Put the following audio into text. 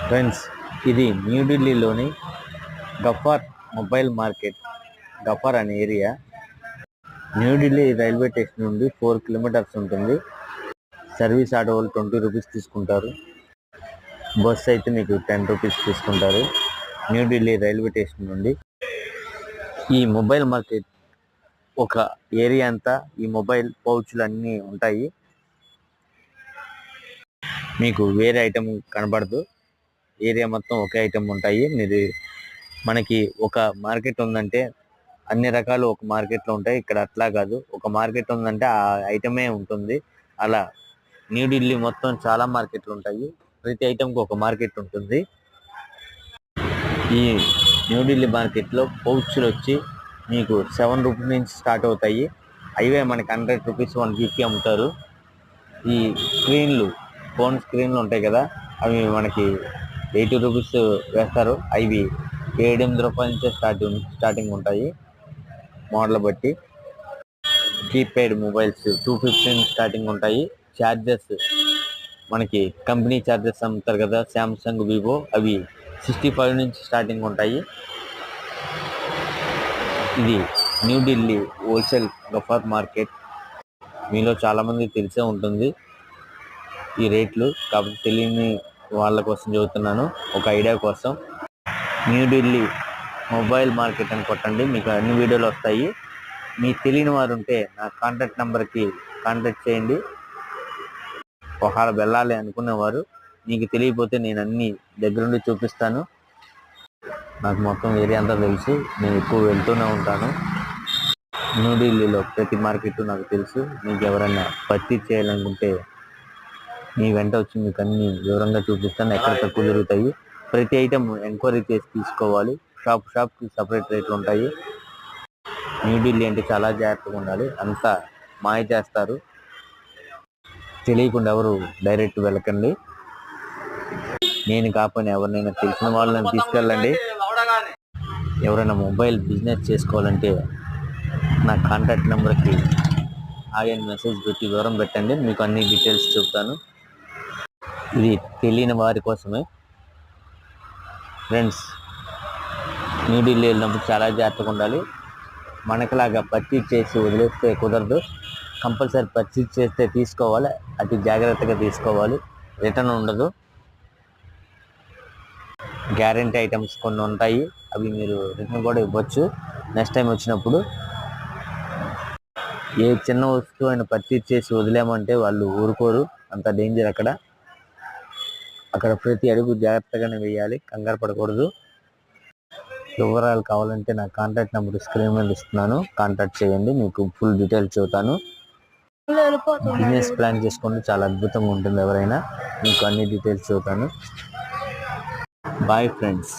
Friends ఇది న్యూఢిల్లీలోని Ghaffar mobile market Gaffar అనే ఏరియా. న్యూఢిల్లీ రైల్వే స్టేషన్ నుండి ఫోర్ కిలోమీటర్స్ ఉంటుంది. సర్వీస్ ఆటో వాళ్ళు ట్వంటీ రూపీస్ తీసుకుంటారు. బస్ అయితే మీకు టెన్ రూపీస్ తీసుకుంటారు. న్యూఢిల్లీ రైల్వే స్టేషన్ నుండి. ఈ మొబైల్ మార్కెట్ ఒక ఏరియా అంతా ఈ మొబైల్ పౌచ్లు అన్నీ ఉంటాయి. మీకు వేరే ఐటెం కనబడదు. ఏరియా మొత్తం ఒకే ఐటెం ఉంటాయి. మీరు మనకి ఒక మార్కెట్ ఉందంటే అన్ని రకాలు ఒక మార్కెట్లో ఉంటాయి. ఇక్కడ అట్లా కాదు. ఒక మార్కెట్ ఉందంటే ఆ ఐటమే ఉంటుంది. అలా న్యూఢిల్లీ మొత్తం చాలా మార్కెట్లు ఉంటాయి. ప్రతి ఐటెంకి ఒక మార్కెట్ ఉంటుంది. ఈ న్యూఢిల్లీ మార్కెట్లో పౌచ్లు వచ్చి మీకు సెవెన్ రూపీస్ నుంచి స్టార్ట్ అవుతాయి. అవే మనకి హండ్రెడ్ రూపీస్ వన్ ఫిఫ్టీ అమ్ముతారు. ఈ స్క్రీన్లు ఫోన్ స్క్రీన్లు ఉంటాయి కదా. అవి మనకి ఎయిటీ రూపీస్ వేస్తారు. అవి ఏడెనిమిది రూపాయల నుంచే స్టార్టింగ్ స్టార్టింగ్ ఉంటాయి. మోడల్ బట్టి. Keypad mobiles two fifteen starting ఉంటాయి. ఛార్జెస్ మనకి కంపెనీ ఛార్జెస్ అమ్ముతారు కదా శాంసంగ్ వివో అవి సిక్స్టీ ఫైవ్ నుంచి స్టార్టింగ్ ఉంటాయి. ఇది న్యూఢిల్లీ హోల్సేల్ గఫార్ మార్కెట్ మీలో చాలామంది తెలిసే ఉంటుంది ఈ రేట్లు. కాబట్టి తెలియని వాళ్ళ కోసం చెబుతున్నాను ఒక ఐడియా కోసం. న్యూఢిల్లీ మొబైల్ మార్కెట్ అని కొట్టండి మీకు అన్ని వీడియోలు వస్తాయి. మీకు తెలియని వారు ఉంటే నా కాంటాక్ట్ నెంబర్కి కాంటాక్ట్ చేయండి. ఒకవేళ వెళ్ళాలి అనుకునేవారు మీకు తెలియకపోతే నేను అన్ని దగ్గరుండి చూపిస్తాను. నాకు మొత్తం ఏరియా అంతా తెలుసు నేను ఎక్కువ వెళ్తూనే ఉంటాను. న్యూఢిల్లీలో ప్రతి మార్కెట్ నాకు తెలుసు మీకు ఎవరైనా పత్తి చేయాలనుకుంటే మీ వెంట వచ్చి మీకు అన్ని వివరంగా చూపిస్తాను. ఎక్కడ తక్కువ దొరుకుతాయి. ప్రతి ఐటమ్ ఎంక్వైరీ చేసి తీసుకోవాలి. షాప్ షాప్కి సపరేట్ రేట్లు ఉంటాయి. న్యూఢిల్లీ అంటే చాలా జాగ్రత్తగా ఉండాలి. అంతా మాయ చేస్తారు. తెలియకుండా ఎవరు డైరెక్ట్ వెళ్ళకండి. నేను కాకపోయినా ఎవరినైనా తెలిసిన వాళ్ళని తీసుకెళ్ళండి. ఎవరైనా మొబైల్ బిజినెస్ చేసుకోవాలంటే నా కాంటాక్ట్ నెంబర్కి ఆడియన్ మెసేజ్ పెట్టి వివరం పెట్టండి. మీకు అన్ని డీటెయిల్స్ చెప్తాను. ఇది తెలియని వారి కోసమే. ఫ్రెండ్స్ న్యూఢిల్లీ వెళ్ళినప్పుడు చాలా జాగ్రత్తగా ఉండాలి. మనకులాగా పర్చేజ్ చేసి వదిలేస్తే కుదరదు. కంపల్సరీ పర్చేజ్ చేస్తే తీసుకోవాలి. అతి జాగ్రత్తగా తీసుకోవాలి. రిటర్న్ ఉండదు. గ్యారంటీ ఐటమ్స్ కొన్ని ఉంటాయి. అవి మీరు రిటర్న్ కూడా ఇవ్వచ్చు. నెక్స్ట్ టైం వచ్చినప్పుడు ఏ చిన్న వస్తువు అయినా పర్చేజ్ చేసి వదిలేమంటే వాళ్ళు ఊరుకోరు. అంత డేంజర్ అక్కడ. అక్కడ ప్రతి అడుగు జాగ్రత్తగానే వేయాలి. కంగారు పడకూడదు. వివరాలు కావాలంటే నా కాంటాక్ట్ నెంబర్ స్క్రీన్ మీద ఇస్తున్నాను. కాంటాక్ట్ చేయండి. మీకు ఫుల్ డీటెయిల్స్ చెబుతాను. బిజినెస్ ప్లాన్ చేసుకోండి చాలా అద్భుతంగా ఉంటుంది ఎవరైనా. మీకు అన్ని డీటెయిల్స్ చెబుతాను. Bye friends.